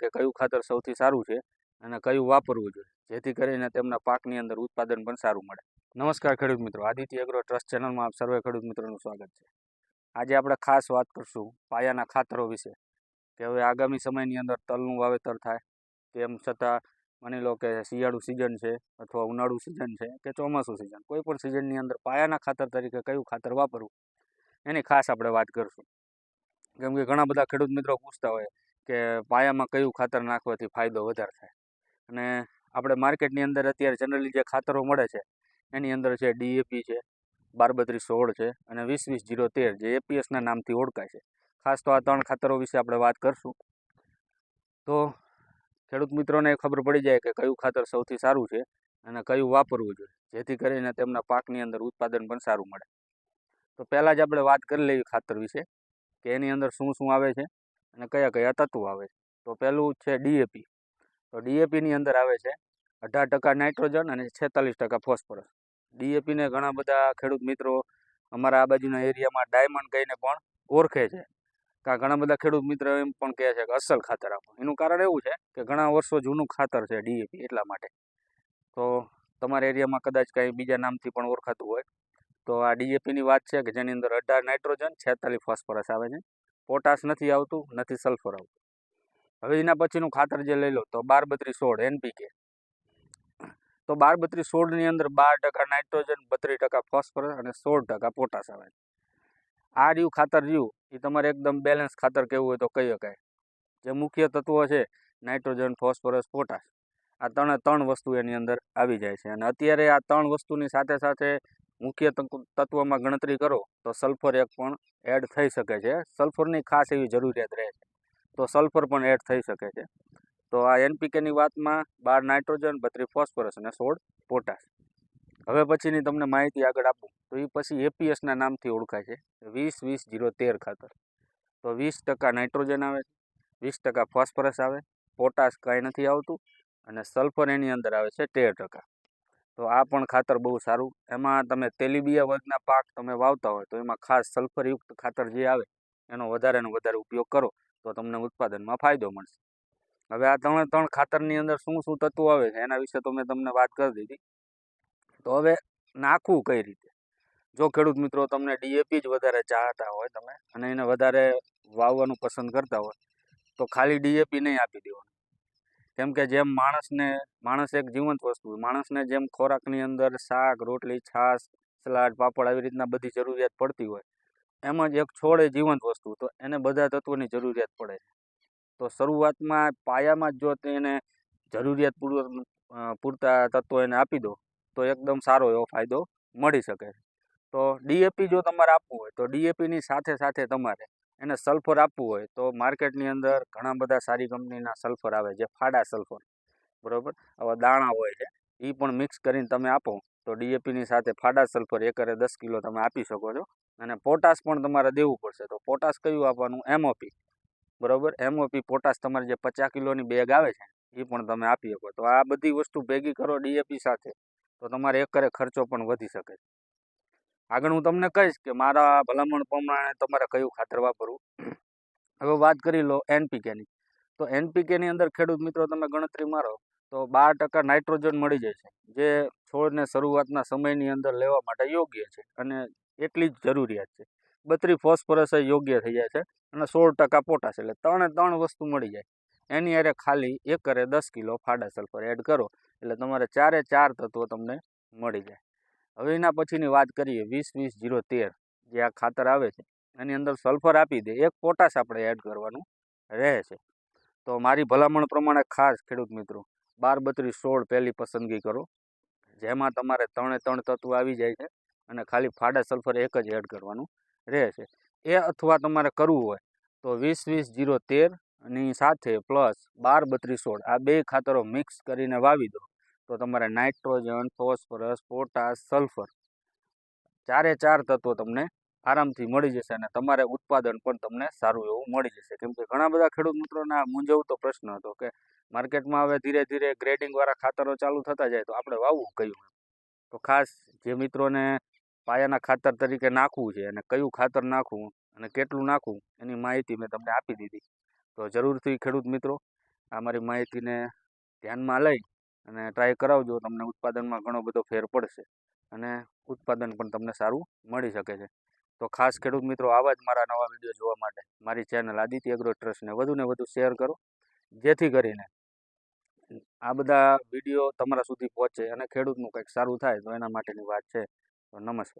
કે કયું ખાતર સૌથી સારું છે અને કયું વાપરવું જોઈએ. જેથી કરીને તેમના પાકની અંદર ઉત્પાદન પણ સારું મળે. નમસ્કાર ખેડૂત મિત્રો, આદિત્ય એગ્રો ટ્રસ્ટ ચેનલમાં આપ સર્વે ખેડૂત મિત્રોનું સ્વાગત છે. આજે આપણે ખાસ વાત કરશું પાયાના ખાતરો વિશે, કે હવે આગામી સમયની અંદર તલનું વાવેતર થાય, તેમ છતાં માની લો કે શિયાળુ સિઝન છે અથવા ઉનાળુ સિઝન છે કે ચોમાસું સિઝન કોઈ પણ સિઝનની અંદર પાયાના ખાતર તરીકે કયું ખાતર વાપરવું, એની ખાસ આપણે વાત કરીશું. કેમ કે ઘણા બધા ખેડૂત મિત્રો પૂછતા હોય કે પાયામાં કયું ખાતર નાખવાથી ફાયદો વધારે થાય. અને આપણે માર્કેટની અંદર અત્યારે જનરલી જે ખાતરો મળે છે, એની અંદર છે ડીએપી છે, બારબત્રીસ સોળ છે અને વીસ વીસ જીરો તેર જે એપીએસના નામથી ઓળખાય છે. ખાસ તો આ ત્રણ ખાતરો વિશે આપણે વાત કરશું. તો ખેડૂત મિત્રોને ખબર પડી જાય કે કયું ખાતર સૌથી સારું છે અને કયું વાપરવું જોઈએ, જેથી કરીને તેમના પાકની અંદર ઉત્પાદન પણ સારું મળે. તો પહેલાં જ આપણે વાત કરી લેવી ખાતર વિશે, કે એની અંદર શું શું આવે છે અને કયા કયા તત્વો આવે છે? તો પહેલું છે ડીએપી તો ડીએપીની અંદર આવે છે અઢાર ટકા નાઇટ્રોજન અને છેતાલીસ ટકા ફોસ્ફરસ. ડીએપીને ઘણા બધા ખેડૂત મિત્રો અમારા આ બાજુના એરિયામાં ડાયમંડ કહીને પણ ઓળખે છે. કાં ઘણા બધા ખેડૂત મિત્રો એમ પણ કહે છે કે અસલ ખાતર આપો. એનું કારણ એવું છે કે ઘણા વર્ષો જૂનું ખાતર છે ડીએપી એટલા માટે. તો તમારા એરિયામાં કદાચ કંઈ બીજા નામથી પણ ઓળખાતું હોય. તો આ ડીએપીની વાત છે કે જેની અંદર અઢાર નાઇટ્રોજન, છેતાલીસ ફોસ્ફરસ આવે છે. પોટાશ નથી આવતું, નથી સલ્ફર આવતું. હવે એના પછીનું ખાતર જે લઈ લો, તો બાર બત્રીસ સોળ એનપીકે તો બાર બત્રીસ સોળની અંદર બાર ટકા નાઇટ્રોજન, બત્રીસ ટકા ફોસ્ફરસ અને સોળ ટકા પોટાશ આવે. આ રહ્યું ખાતર રહ્યું, એ તમારે એકદમ બેલેન્સ ખાતર કહેવું હોય તો કહી શકાય. જે મુખ્ય તત્વો છે, નાઇટ્રોજન, ફોસ્ફરસ, પોટાશ. આ ત્રણે ત્રણ વસ્તુ એની અંદર આવી જાય છે. અને અત્યારે આ ત્રણ વસ્તુની સાથે સાથે મુખ્ય તત્વમાં ગણતરી કરો, તો સલ્ફર એક પણ એડ થઈ શકે છે. સલ્ફરની ખાસ એવી જરૂરિયાત રહે છે. તો સલ્ફર પણ એડ થઈ શકે છે. તો આ એનપીકેની વાતમાં બાર નાઇટ્રોજન, બત્રીસ ફોસ્ફરસ અને સોળ પોટાશ. હવે પછીની તમને માહિતી આગળ આપું. તો એ પછી એપીએસના નામથી ઓળખાય છે. વીસ વીસ જીરો તેર ખાતર. તો વીસ ટકા નાઇટ્રોજન આવે વીસ ટકા ફોસ્ફરસ આવે. પોટાશ કાંઈ નથી આવતું. અને સલ્ફર એની અંદર આવે છે તેર ટકા. તો આ પણ ખાતર બહુ સારું. એમાં તમે તેલીબિયા વર્ગના પાક તમે વાવતા હોય તો એમાં ખાસ સલ્ફરયુક્ત ખાતર જે આવે, એનો વધારે ને વધારે ઉપયોગ કરો તો તમને ઉત્પાદનમાં ફાયદો મળશે. હવે આ ત્રણે ત્રણ ખાતરની અંદર શું શું તત્વો આવે છે એના વિશે તો મેં તમને વાત કરી દીધી. તો હવે નાખવું કઈ રીતે? જો ખેડૂત મિત્રો તમને ડીએપી જ વધારે ચાહતા હોય તમે અને એને વધારે વાવવાનું પસંદ કરતા હોય, તો ખાલી ડીએપી નહીં આપી દેવાનું. કેમ કે જેમ માણસને, માણસ એક જીવંત વસ્તુ માણસને જેમ ખોરાકની અંદર શાક, રોટલી, છાશ, સલાડ, પાપડ આવી રીતના બધી જરૂરિયાત પડતી હોય, એમ જ એક છોડ જીવંત વસ્તુ તો એને બધા તત્વોની જરૂરિયાત પડે તો શરૂઆતમાં પાયામાં જ તેને જરૂરિયાત પૂરતા તત્વો એને આપી દો, તો એકદમ સારો એવો ફાયદો મળી શકે તો ડીએપી જો તમારે આપવું હોય, તો ડીએપીની સાથે સાથે તમારે એને સલ્ફર આપવું હોય, તો માર્કેટની અંદર ઘણા બધા સારી કંપનીના સલ્ફર આવે છે, ફાડા સલ્ફર બરાબર? આવા દાણા હોય છે એ પણ મિક્સ કરીને તમે આપો, તો ડીએપીની સાથે ફાડા સલ્ફર એકરે દસ કિલો તમે આપી શકો છો, અને પોટાશ પણ તમારે દેવું પડશે, તો પોટાશ કયું આપવાનું? એમઓપી બરાબર? એમઓપી પોટાશ તમારે જે પચાસ કિલોની બેગ આવે છે એ પણ તમે આપી શકો, તો આ બધી વસ્તુ ભેગી કરો ડીએપી સાથે, તો તમારે એકરે ખર્ચો પણ વધી શકે. આગળ હું તમને કહીશ કે મારા ભલામણ પ્રમાણે તમારે કયું ખાતર વાપરવું. હવે વાત કરી લો એનપીકેની તો એનપીકેની અંદર ખેડૂત મિત્રો તમે ગણતરી મારો તો બાર ટકા નાઇટ્રોજન મળી જાય છે. જે છોડને શરૂઆતના સમયની અંદર લેવા માટે યોગ્ય છે અને એટલી જ જરૂરિયાત છે. બત્રી ફોસ્ફરસ યોગ્ય થઈ જાય છે અને સોળ ટકા પોટાશ એટલે ત્રણે ત્રણ વસ્તુ મળી જાય. એની અરે ખાલી એકરે દસ કિલો ફાડા સલ્ફર એડ કરો એટલે તમારે ચારે ચાર તત્વો તમને મળી જાય. હવે એના પછીની વાત કરીએ, વીસ વીસ જીરો તેર જે આ ખાતર આવે છે, એની અંદર સલ્ફર આપી દે, એક પોટાશ આપણે એડ કરવાનું રહે છે. તો મારી ભલામણ પ્રમાણે ખાસ ખેડૂત મિત્રો, બાર બત્રીસ સોળ પહેલી પસંદગી કરો, જેમાં તમારે ત્રણે ત્રણ તત્વો આવી જાય છે અને ખાલી ફાડા સલ્ફર એક જ એડ કરવાનું રહે છે. એ અથવા તમારે કરવું હોય તો વીસ વીસ જીરો તેરની સાથે પ્લસ બાર બત્રીસ સોળ આ બે ખાતરો મિક્સ કરીને વાવી દો. તો તમારે નાઇટ્રોજન, ફોસ્ફરસ, પોટાશ, સલ્ફર ચારે ચાર તત્વો તમને આરામથી મળી જશે અને તમારે ઉત્પાદન પણ તમને સારું એવું મળી જશે. કેમ કે ઘણા બધા ખેડૂત મિત્રોના મૂંઝવતો પ્રશ્ન હતો કે માર્કેટમાં હવે ધીરે ધીરે ગ્રેડિંગવાળા ખાતરો ચાલુ થતા જાય તો આપણે વાવવું કયું? તો ખાસ જે મિત્રોને પાયાના ખાતર તરીકે નાખવું છે અને કયું ખાતર નાખવું અને કેટલું નાખવું એની માહિતી મેં તમને આપી દીધી. તો જરૂરથી ખેડૂત મિત્રો, આ મારી માહિતીને ધ્યાનમાં લઈ અને ટ્રાય કરાવજો, તમને ઉત્પાદનમાં ઘણો બધો ફેર પડશે અને ઉત્પાદન પણ તમને સારું મળી શકે છે. તો ખાસ ખેડૂત મિત્રો, આવા જ મારા નવા વીડિયો જોવા માટે મારી ચેનલ આદિત્ય એગ્રો ટ્રસ્ટને વધુને વધુ શેર કરો. જેથી કરીને આ બધા વીડિયો તમારા સુધી પહોંચે અને ખેડૂતનું કંઈક સારું થાય તો એના માટેની વાત છે. તો નમસ્કાર.